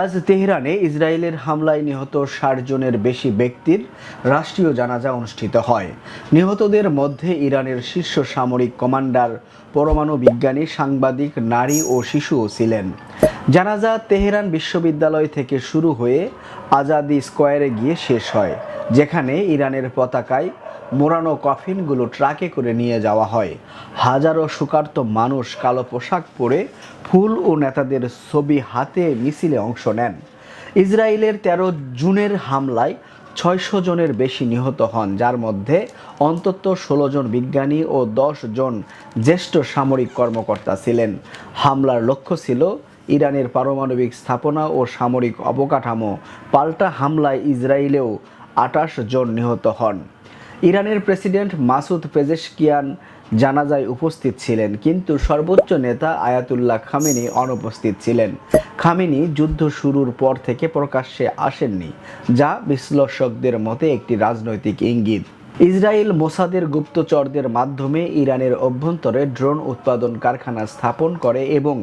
আজ তেহরানে ইসরায়েলের হামলায় নিহত ষাট জনের বেশি ব্যক্তির রাষ্ট্রীয় জানাজা অনুষ্ঠিত হয়। নিহতদের মধ্যে ইরানের শীর্ষ সামরিক কমান্ডার, পরমাণু বিজ্ঞানী, সাংবাদিক, নারী ও শিশুও ছিলেন। জানাজা তেহরান বিশ্ববিদ্যালয় থেকে শুরু হয়ে আজাদি স্কোয়ারে গিয়ে শেষ হয়, যেখানে ইরানের পতাকায় মোড়ানো কফিনগুলো ট্রাকে করে নিয়ে যাওয়া হয়। হাজারো শোকার্ত মানুষ কালো পোশাক পরে ফুল ও নেতাদের ছবি হাতে মিছিলে অংশ নেন। ইসরায়েলের তেরো জুনের হামলায় ছয়শো জনের বেশি নিহত হন, যার মধ্যে অন্তত ষোলো জন বিজ্ঞানী ও দশ জন জ্যেষ্ঠ সামরিক কর্মকর্তা ছিলেন। হামলার লক্ষ্য ছিল ইরানের পারমাণবিক স্থাপনা ও সামরিক অবকাঠামো। পাল্টা হামলায় ইসরায়েলেও আটাশ জন নিহত হন। ইরানের প্রেসিডেন্ট মাসুদ পেজেশকিয়ান জানাজায় উপস্থিত ছিলেন, কিন্তু সর্বোচ্চ নেতা আয়াতুল্লাহ খামেনি অনুপস্থিত ছিলেন। খামেনি যুদ্ধ শুরুর পর থেকে প্রকাশ্যে আসেননি, যা বিশ্লেষকদের মতে একটি রাজনৈতিক ইঙ্গিত। ইসরায়েল মোসাদের গুপ্তচরদের মাধ্যমে ইরানের অভ্যন্তরে ড্রোন উৎপাদন কারখানা স্থাপন করে এবং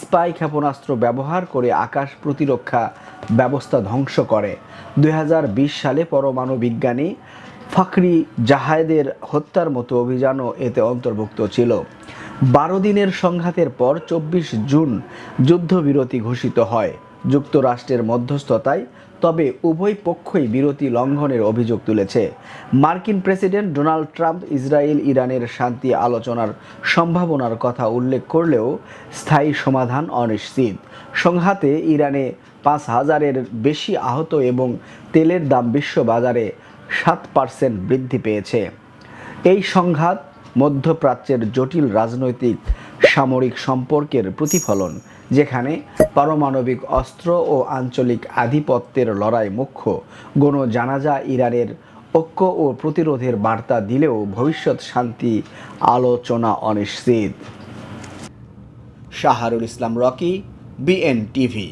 স্পাই ক্ষেপণাস্ত্র ব্যবহার করে আকাশ প্রতিরক্ষা ব্যবস্থা ধ্বংস করে। দু হাজার বিশ সালে পরমাণু বিজ্ঞানী ফাকরি জাহায়দের হত্যার মতো অভিযানও এতে অন্তর্ভুক্ত ছিল। বারো দিনের সংঘাতের পর চব্বিশ জুন যুদ্ধবিরতি ঘোষিত হয়। যুক্তরাষ্ট্রের মধ্যস্থতায়, তবে উভয় পক্ষই বিরতি লঙ্ঘনের অভিযোগ তুলেছে। মার্কিন প্রেসিডেন্ট ডোনাল্ড ট্রাম্প ইসরায়েল ইরানের শান্তি আলোচনার সম্ভাবনার কথা উল্লেখ করলেও স্থায়ী সমাধান অনিশ্চিত। সংঘাতে ইরানে পাঁচ হাজারের বেশি আহত এবং তেলের দাম বিশ্ববাজারে সাত পার্সেন্ট বৃদ্ধি পেয়েছে। এই সংঘাত মধ্যপ্রাচ্যের জটিল রাজনৈতিক, সামরিক সম্পর্কের প্রতিফলন, যেখানে পারমাণবিক অস্ত্র ও আঞ্চলিক আধিপত্যের লড়াই মুখ্য। গণ জানাজা ইরানের ঐক্য ও প্রতিরোধের বার্তা দিলেও ভবিষ্যৎ শান্তি আলোচনা অনিশ্চিত। Shahrul Islam Rocky BN TV